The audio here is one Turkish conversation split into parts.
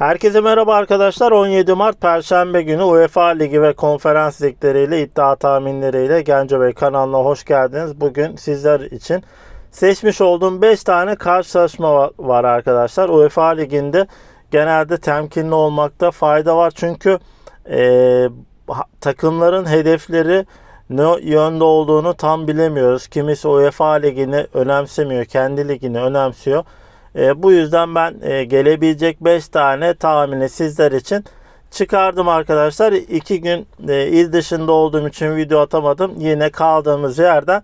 Herkese merhaba arkadaşlar. 17 Mart Perşembe günü UEFA Ligi ve konferans ligleriyle iddia tahminleriyle Genco Bey kanalına hoş geldiniz. Bugün sizler için seçmiş olduğum 5 tane karşılaşma va- var arkadaşlar. UEFA Ligi'nde genelde temkinli olmakta fayda var. Çünkü e, takımların hedefleri ne yönde olduğunu tam bilemiyoruz. Kimisi UEFA Ligi'ni önemsemiyor, kendi ligini önemsiyor. E, bu yüzden ben e, gelebilecek 5 tane tahmini sizler için çıkardım arkadaşlar. 2 gün e, il dışında olduğum için video atamadım. Yine kaldığımız yerden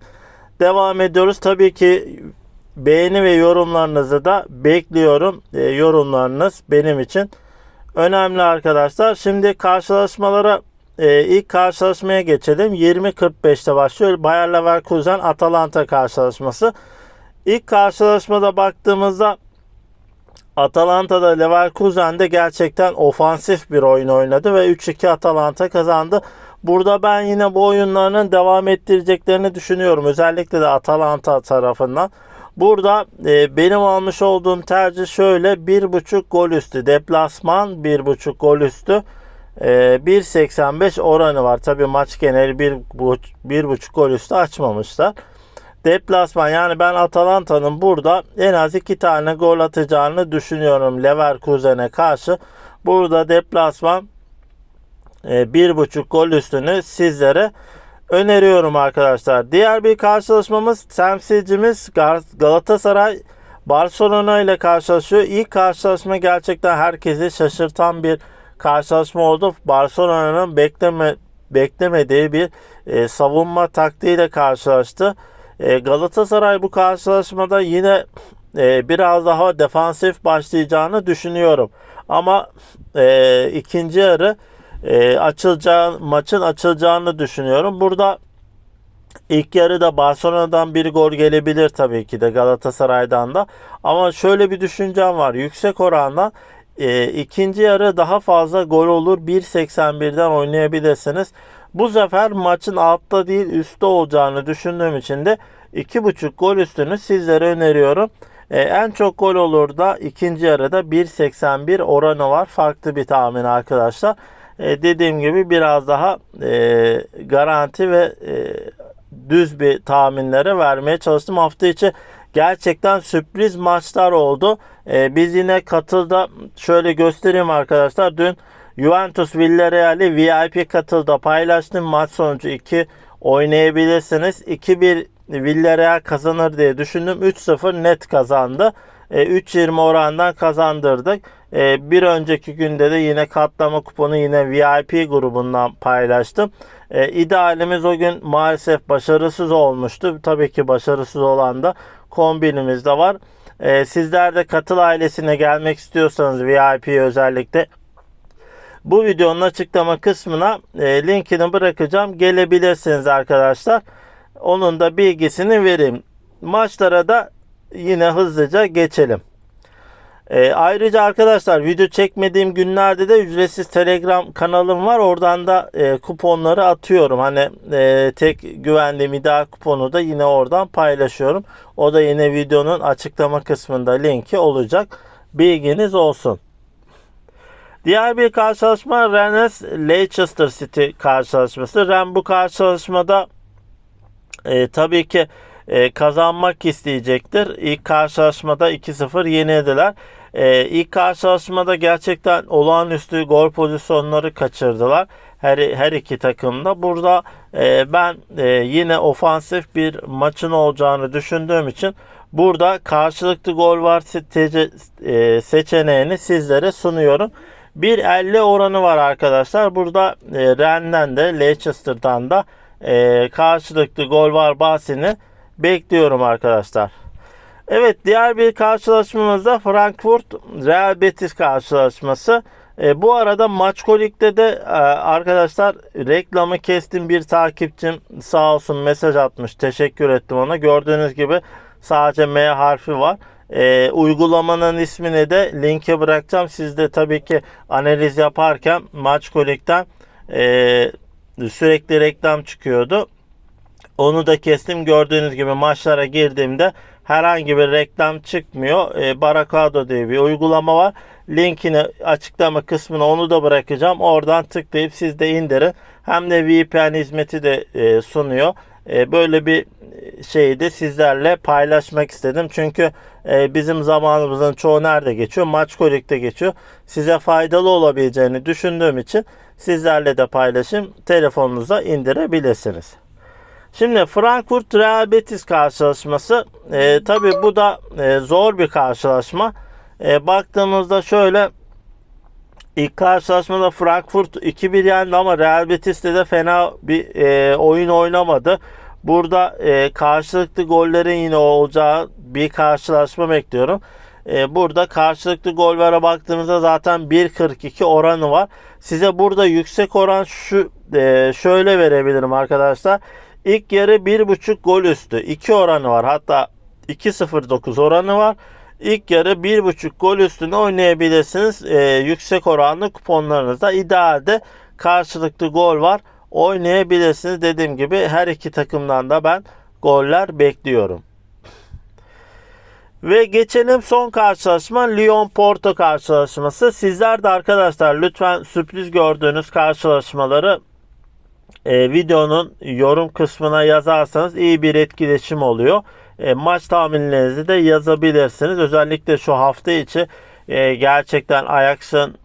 devam ediyoruz. Tabii ki beğeni ve yorumlarınızı da bekliyorum. E, yorumlarınız benim için önemli arkadaşlar. Şimdi karşılaşmalara e, ilk karşılaşmaya geçelim. 20.45'te başlıyor. Bayer Leverkusen Atalanta karşılaşması. İlk karşılaşmada baktığımızda Atalanta'da Leverkusen'de gerçekten ofansif bir oyun oynadı ve 3-2 Atalanta kazandı. Burada ben yine bu oyunlarının devam ettireceklerini düşünüyorum. Özellikle de Atalanta tarafından. Burada e, benim almış olduğum tercih şöyle 1.5 gol üstü. Deplasman 1.5 gol üstü. E, 1.85 oranı var. Tabi maç geneli 1.5 gol üstü açmamışlar deplasman yani ben Atalanta'nın burada en az iki tane gol atacağını düşünüyorum Leverkusen'e karşı. Burada deplasman e, bir buçuk gol üstünü sizlere öneriyorum arkadaşlar. Diğer bir karşılaşmamız temsilcimiz Galatasaray Barcelona ile karşılaşıyor. İlk karşılaşma gerçekten herkesi şaşırtan bir karşılaşma oldu. Barcelona'nın bekleme beklemediği bir e, savunma taktiğiyle karşılaştı. E, Galatasaray bu karşılaşmada yine e, biraz daha defansif başlayacağını düşünüyorum. Ama e, ikinci yarı e, açılacağı, maçın açılacağını düşünüyorum. Burada ilk yarıda Barcelona'dan bir gol gelebilir tabii ki de Galatasaray'dan da. Ama şöyle bir düşüncem var. Yüksek oranla e, ikinci yarı daha fazla gol olur. 1.81'den oynayabilirsiniz. Bu sefer maçın altta değil üstte olacağını düşündüğüm için de 2.5 gol üstünü sizlere öneriyorum. Ee, en çok gol olur da ikinci yarıda 1.81 oranı var. Farklı bir tahmin arkadaşlar. Ee, dediğim gibi biraz daha e, garanti ve e, düz bir tahminlere vermeye çalıştım. Hafta içi gerçekten sürpriz maçlar oldu. Ee, biz yine katılda şöyle göstereyim arkadaşlar. Dün Juventus Villarreal'i VIP katılda paylaştım. Maç sonucu 2 oynayabilirsiniz. 2-1 Villarreal kazanır diye düşündüm. 3-0 net kazandı. E, 3-20 orandan kazandırdık. E, bir önceki günde de yine katlama kuponu yine VIP grubundan paylaştım. E, idealimiz o gün maalesef başarısız olmuştu. Tabii ki başarısız olan da kombinimiz de var. E, sizler de katıl ailesine gelmek istiyorsanız VIP özellikle bu videonun açıklama kısmına e, linkini bırakacağım. Gelebilirsiniz arkadaşlar. Onun da bilgisini vereyim. Maçlara da yine hızlıca geçelim. E, ayrıca arkadaşlar video çekmediğim günlerde de ücretsiz Telegram kanalım var. Oradan da e, kuponları atıyorum. Hani e, tek güvendiğim iddia kuponu da yine oradan paylaşıyorum. O da yine videonun açıklama kısmında linki olacak. Bilginiz olsun. Diğer bir karşılaşma Rennes Leicester City karşılaşması. Ren bu karşılaşmada e, tabii ki e, kazanmak isteyecektir. İlk karşılaşmada 2-0 yenildiler. E, ilk karşılaşmada gerçekten olağanüstü gol pozisyonları kaçırdılar. Her, her iki takımda. Burada e, ben e, yine ofansif bir maçın olacağını düşündüğüm için burada karşılıklı gol var e, seçeneğini sizlere sunuyorum. 1.50 oranı var arkadaşlar. Burada e, Rennes'den de Leicester'dan da e, karşılıklı gol var bahsini bekliyorum arkadaşlar. Evet diğer bir karşılaşmamızda Frankfurt Real Betis karşılaşması. E, bu arada Maçkolik'te de e, arkadaşlar reklamı kestim bir takipçim sağ olsun mesaj atmış. Teşekkür ettim ona. Gördüğünüz gibi sadece M harfi var. E, uygulamanın ismini de linke bırakacağım. Siz de tabii ki analiz yaparken Maçkolik'ten e, sürekli reklam çıkıyordu. Onu da kestim. Gördüğünüz gibi maçlara girdiğimde herhangi bir reklam çıkmıyor. E, Barakado diye bir uygulama var. linkini açıklama kısmına onu da bırakacağım. Oradan tıklayıp siz de indirin. Hem de VPN hizmeti de e, sunuyor. E, böyle bir şeyi de sizlerle paylaşmak istedim. Çünkü e, bizim zamanımızın çoğu nerede geçiyor? Maçkolik'te geçiyor. Size faydalı olabileceğini düşündüğüm için sizlerle de paylaşım telefonunuza indirebilirsiniz. Şimdi Frankfurt Real Betis karşılaşması e, tabi bu da e, zor bir karşılaşma. E, baktığımızda şöyle ilk karşılaşmada Frankfurt 2-1 yendi ama Real Betis'te de fena bir e, oyun oynamadı. Burada e, karşılıklı gollerin yine olacağı bir karşılaşma bekliyorum. E, burada karşılıklı gollere baktığımızda zaten 1.42 oranı var. Size burada yüksek oran şu e, şöyle verebilirim arkadaşlar. İlk yarı 1.5 gol üstü 2 oranı var. Hatta 2.09 oranı var. İlk yarı 1.5 gol üstüne oynayabilirsiniz. E, yüksek oranlı kuponlarınızda idealde karşılıklı gol var. Oynayabilirsiniz. Dediğim gibi her iki takımdan da ben goller bekliyorum. Ve geçelim son karşılaşma Lyon Porto karşılaşması. Sizler de arkadaşlar lütfen sürpriz gördüğünüz karşılaşmaları e, videonun yorum kısmına yazarsanız iyi bir etkileşim oluyor. E, maç tahminlerinizi de yazabilirsiniz. Özellikle şu hafta içi e, gerçekten Ajax'ın,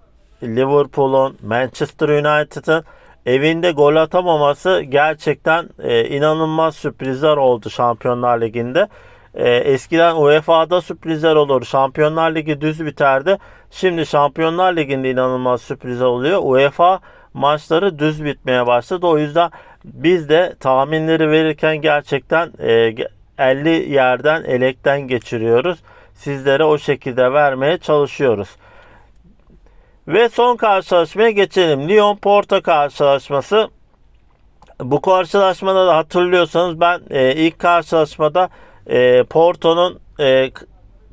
Liverpool'un, Manchester United'ın evinde gol atamaması gerçekten e, inanılmaz sürprizler oldu Şampiyonlar Ligi'nde. E, eskiden UEFA'da sürprizler olur. Şampiyonlar Ligi düz biterdi. Şimdi Şampiyonlar Ligi'nde inanılmaz sürprizler oluyor. UEFA maçları düz bitmeye başladı. O yüzden biz de tahminleri verirken gerçekten e, 50 yerden elekten geçiriyoruz. Sizlere o şekilde vermeye çalışıyoruz. Ve son karşılaşmaya geçelim. Lyon Porto karşılaşması. Bu karşılaşmada da hatırlıyorsanız ben e, ilk karşılaşmada e, Porto'nun e,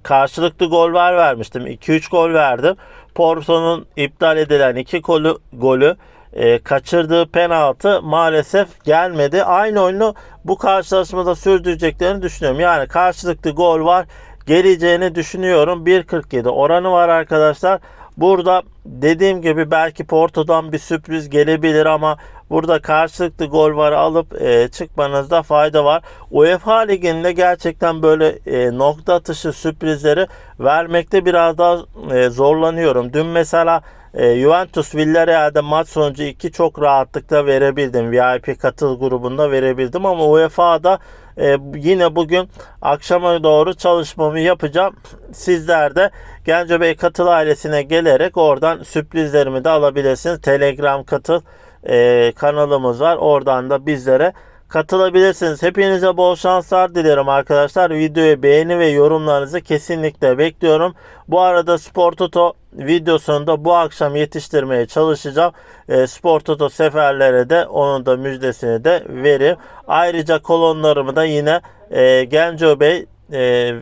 karşılıklı gol var vermiştim. 2-3 gol verdim. Porto'nun iptal edilen 2 golü, golü e, kaçırdığı penaltı maalesef gelmedi. Aynı oyunu bu karşılaşmada sürdüreceklerini düşünüyorum. Yani karşılıklı gol var geleceğini düşünüyorum. 1.47 oranı var arkadaşlar. Burada dediğim gibi belki Porto'dan bir sürpriz gelebilir ama burada karşılıklı gol var alıp e, çıkmanızda fayda var. UEFA Ligi'nde gerçekten böyle e, nokta atışı sürprizleri vermekte biraz daha e, zorlanıyorum. Dün mesela e, Juventus Villarreal'de maç sonucu 2 çok rahatlıkla verebildim. VIP katıl grubunda verebildim ama UEFA'da e, yine bugün akşama doğru çalışmamı yapacağım. Sizler de Gencebey Katıl ailesine gelerek oradan sürprizlerimi de alabilirsiniz. Telegram Katıl e, kanalımız var. Oradan da bizlere katılabilirsiniz. Hepinize bol şanslar dilerim arkadaşlar. Videoyu beğeni ve yorumlarınızı kesinlikle bekliyorum. Bu arada Spor Toto videosunu da bu akşam yetiştirmeye çalışacağım. E, Spor Toto seferlere de onun da müjdesini de vereyim. Ayrıca kolonlarımı da yine e, Genco Bey e,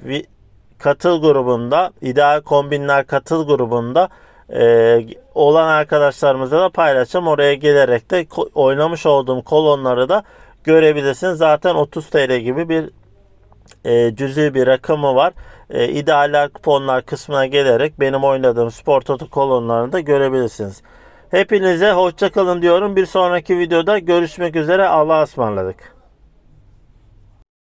katıl grubunda, ideal kombinler katıl grubunda e, olan arkadaşlarımızla da paylaşacağım. Oraya gelerek de oynamış olduğum kolonları da görebilirsiniz. Zaten 30 TL gibi bir e, cüzi bir rakamı var. E, idealler kuponlar kısmına gelerek benim oynadığım spor toto kolonlarını da görebilirsiniz. Hepinize hoşçakalın diyorum. Bir sonraki videoda görüşmek üzere. Allah'a ısmarladık.